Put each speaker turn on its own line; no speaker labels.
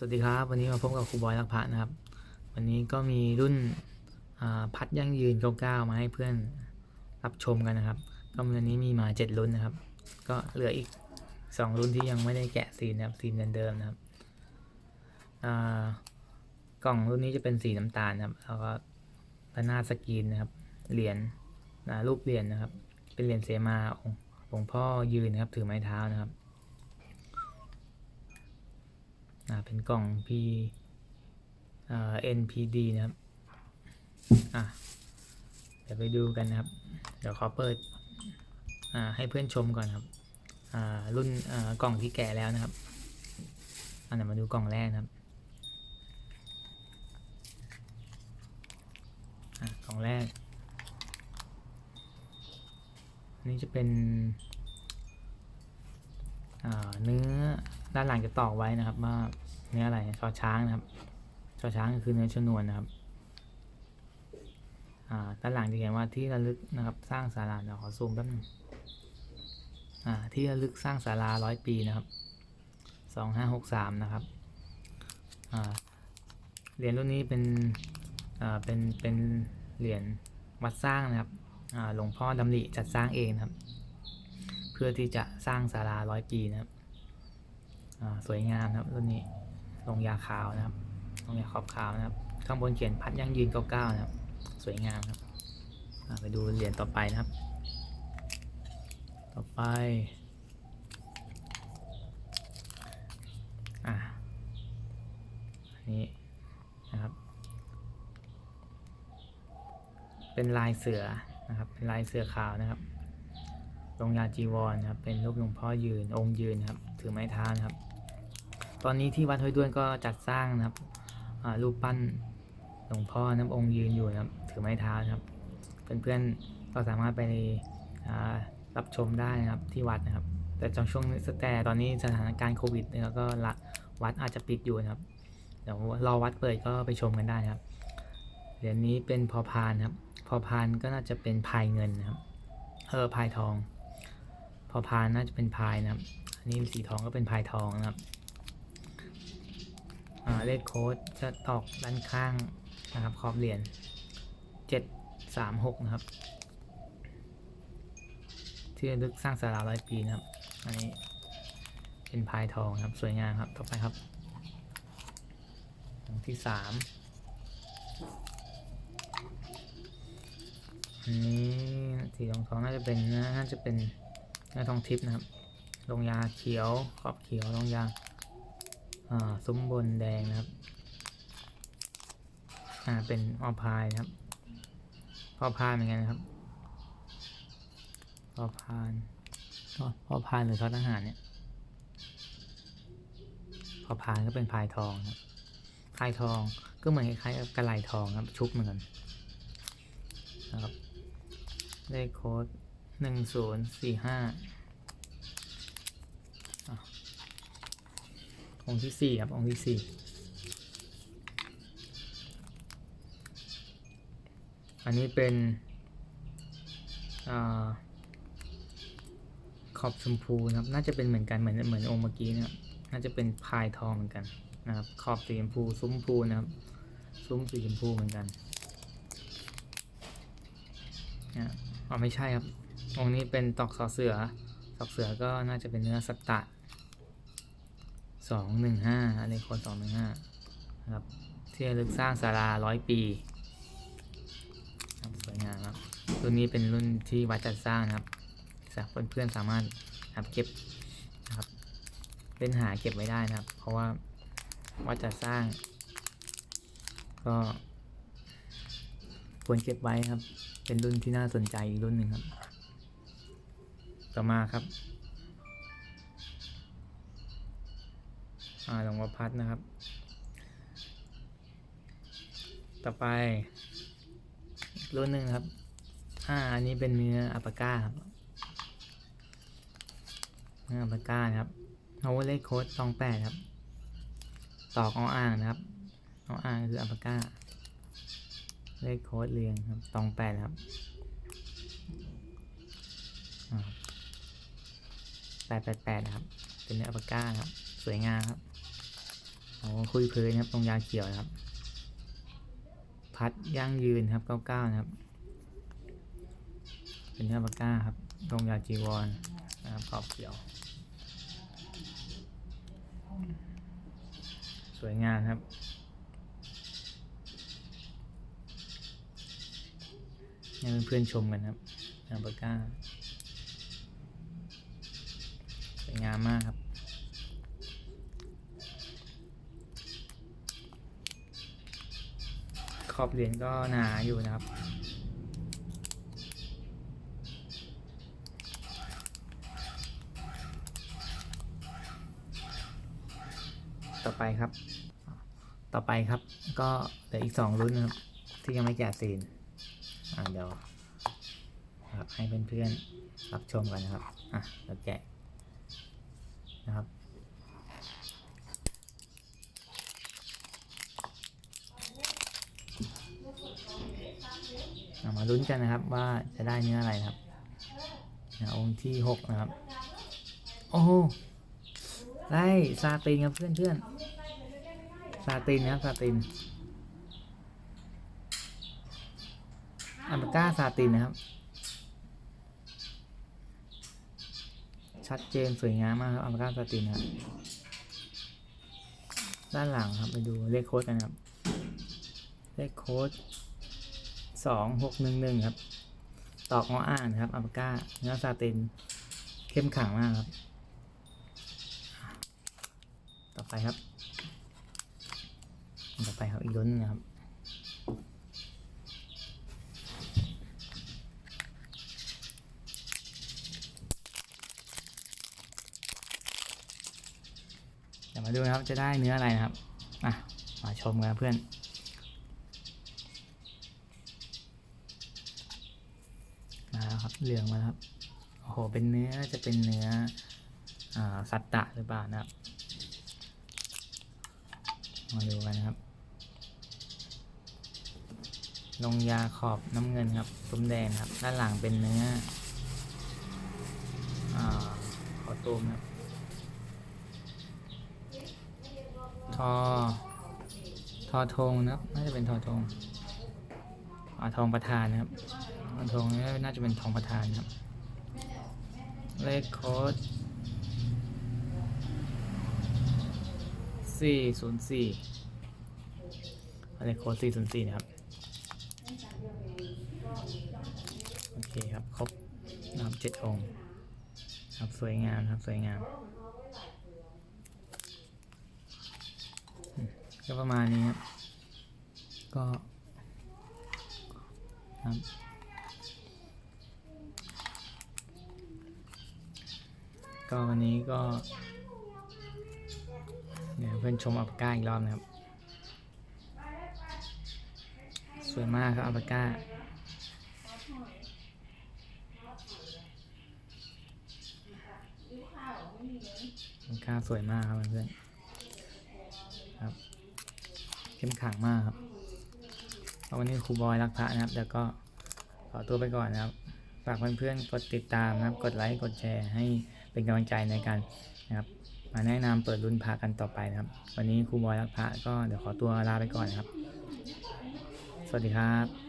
สวัสดีครับ วันนี้มาพบกับครูบอยรักพระนะครับ วันนี้ก็มีรุ่นพัดยั่งยืน99มาให้เพื่อนรับชมกันนะครับ ก็วันนี้มีมา7รุ่นนะครับ ก็เหลืออีก2รุ่นที่ยังไม่ได้แกะซีนนะครับซีนเดิมๆนะครับกล่องรุ่นนี้จะเป็นสีน้ำตาลนะครับแล้วก็ระนาดสกรีนนะครับเหรียญรูปเหรียญนะครับ เป็นเหรียญเสมาองค์หลวงพ่อยืนนะครับถือไม้เท้านะครับ อ่า เป็นกล่อง P อ่า NPD นะครับอะเดี๋ยวไปดูกันนะครับ เดี๋ยวขอเปิดให้เพื่อนชมก่อนครับรุ่นกล่องที่แกะแล้วนะครับอันเดี๋ยวมาดูกล่องแรกนะครับกล่องแรกอันนี้จะเป็นเนื้อ ด้านหลังจะตอกไว้นะครับ ว่าเนื้ออะไรชอช้างนะครับชอช้างคือเนื้อชนวนนะครับอ่าด้านหลังจะเขียนว่าที่ระลึกนะครับ สร้างศาลาเดี๋ยวขอซูมแป๊บนึงอ่าที่ระลึกสร้างศาลาร้อยปีนะครับสองห้าหกสามนะครับอ่าเหรียญรุ่นนี้เป็นอ่าเป็นเป็นเหรียญวัดสร้างนะครับอ่าหลวงพ่อดำริจัดสร้างเองครับ เพื่อที่จะสร้างศาลาร้อยปีนะครับ สวยงามครับรุ่นนี้ลงยาขาวนะครับลงยาขอบขาวนะครับ ข้างบนเขียนพัดยั่งยืน99นะครับ สวยงามครับไปดูเหรียญต่อไปนะครับ ต่อไปอ่านนี้นะครับ เป็นลายเสือนะครับ เป็นลายเสือขาวนะครับ ลงยาจีวรนะครับเป็นรูปหลวงพ่อยืนองค์ยืนครับถือไม้เท้านะครับ ตอนนี้ที่วัดห้วยด้วนก็จัดสร้างนะครับรูปปั้นหลวงพ่อน้ำองค์ยืนอยู่นะครับ ถือไม้เท้านะครับเพื่อนๆก็สามารถไปรับชมได้นะครับที่วัดนะครับ แต่ตอนช่วงแต่ตอนนี้สถานการณ์โควิดเนี่ยก็ละวัดอาจจะปิดอยู่นะครับเดี๋ยวรอวัดเปิดก็ไปชมกันได้นะครับเหรียญนี้เป็นพอพานครับ พอพานก็น่าจะเป็นพายเงินนะครับเออพายทอง พอพานน่าจะเป็นพายนะครับ อันนี้สีทองก็เป็นพายทองนะครับอ่าเลขโค้ดจะตอกด้านข้างนะครับขอบเหรียญเจ็ดสามหกนะครับ ที่ลึกสร้างสาราร้อยปีนะครับ อันนี้เป็นพายทองครับ สวยงามครับ ต่อไปครับองที่สามอันนี้สีทองทองน่าจะเป็นน่าจะเป็น เนื้อทองทิพย์นะครับ ลงยาเขียว ขอบเขียว ลงยาอ่าซุ้มบนแดงนะครับ อ่า เป็นออพายนะครับพอพานเหมือนกันนะครับพอพานออพอพานหรือทอดอาหารเนี่ยพอพานก็เป็นพายทองครับพายทองก็เหมือนคล้ายๆกับกระไหลทองครับชุบเหมือนกันนะครับเลขโค้ด หนึ่งศูนย์สี่ห้าองค์ที่สี่ครับ องค์ที่สี่อันนี้เป็นอขอบชมพูนะครับ น่าจะเป็นเหมือนกัน เหมือนเหมือนองค์เมื่อกี้นะครับ น่าจะเป็นพายทองเหมือนกันนะครับ ขอบสีชมพู ซุ้มพูนะครับ ซุ้มสีชมพูเหมือนกันนะอ๋อไม่ใช่ครับ องนี้เป็นตอกสอเสือตอกเสือก็น่าจะเป็นเนื้อสัตตะสองหนึ่งห้าเลขคนสองหนึ่งห้าครับที่ลึกสร้างศาลาร้อยปีสวยงามครับรุ่นนี้เป็นรุ่นที่วัดจัดสร้างครับสำหรับเพื่อนๆสามารถครับเก็บนะครับเล่นหาเก็บไว้ได้นะครับ เพราะว่าวัดจัดสร้าง ก็ควรเก็บไว้ครับ เป็นรุ่นที่น่าสนใจอีกรุ่นหนึ่งครับ ต่อมาครับอ่าหลวงพ่อพัดนะครับ ต่อไป รุ่นหนึ่งครับ อ่า อันนี้เป็นเนื้ออัปปาก้าครับเนื้ออัปปาก้านะครับโอเวอร์เลขโค้ดสองแปดครับ ตอกออ่างนะครับออ่างคืออัปปาก้า เลขโค้ดเรียงครับตองแปดครับ แปดแปดนะครับ เป็นเนื้ออัปาก้าครับ สวยงามครับโอ้คุยเพลินครับตรงยาเขียวนะครับ พัดยั่งยืนครับเก้าเก้านะครับ เป็นเนื้อปากก้าครับ ตรงยาจีวรนะครับขอบเขียว สวยงามครับให้เพื่อนๆชมกันครับเนื้อปาก้า สวย งามมากครับ ขอบเหรียญก็หนาอยู่นะครับ ต่อไปครับ ต่อไปครับ ก็เหลืออีกสองรุ่นนะครับ ที่ยังไม่แกะซีนอ่าเดี๋ยวครับให้เพื่อนๆรับชมกันนะครับ อะเดี๋ยวแกะ นะครับเอามาลุ้นกันนะครับว่าจะได้เนื้ออะไรครับองค์ที่หกนะครับ โอ้โหได้ซาตินครับเพื่อนเพื่อนๆซาตินนะครับซาตินอัมก้าซาตินนะครับ ชัดเจนสวยงามมากครับอัมก้าซาตินนะครับด้านหลังครับไปดูเลขโค้ดกันครับ เลขโค้ดสองหกหนึ่งหนึ่งครับ ตอกงออ่านครับอัลปาก้าเนื้อซาตินเข้มขังมากครับ ต่อไปครับ ต่อไปครับอีกล้นนะครับ ดี๋ยวมาดูนะครับจะได้เนื้ออะไรนะครับอะมาชมกันเพื่อนมาแล้วครับเหลืองมาครับโอ้โหเป็นเนื้อจะเป็นเนื้ออสัตตะหรือเปล่านะครับมาดูกันนะครับลงยาขอบน้ำเงินครับตุ้มแดงครับ ด้านหลังเป็นเนื้ออขอตูมครับ ทอ ทอทงนะครับน่าจะเป็นทอทงอ่าทองประธานนะครับทองนี้น่าจะเป็นทองประธานครับ เลขโค้ดสี่ศูนย์สี่เลขโค้ดสี่ศูนย์สี่นะครับ โอเคครับ ครบนะครับเจ็ดองค์ครับสวยงามครับ สวยงามอืม ก็ประมาณนี้ครับ ก็ครับก็วันนี้ก็ เดี๋ยวเพื่อนชมอัปก้าอีกรอบนะครับ สวยมากครับอัปก้าอัปาก้าสวยมากครับเพื่อน เข้มขังมากครับวันนี้ครูบอยรักพระนะครับ แล้วก็ขอตัวไปก่อนนะครับ ฝากเพื่อนๆกดติดตามนะครับ กดไลค์ กดแชร์ให้เป็นกำลังใจในการนะครับ มาแนะนำเปิดรุ่นพระกันต่อไปนะครับ วันนี้ครูบอยรักพระก็เดี๋ยวขอตัวลาไปก่อนนะครับ สวัสดีครับ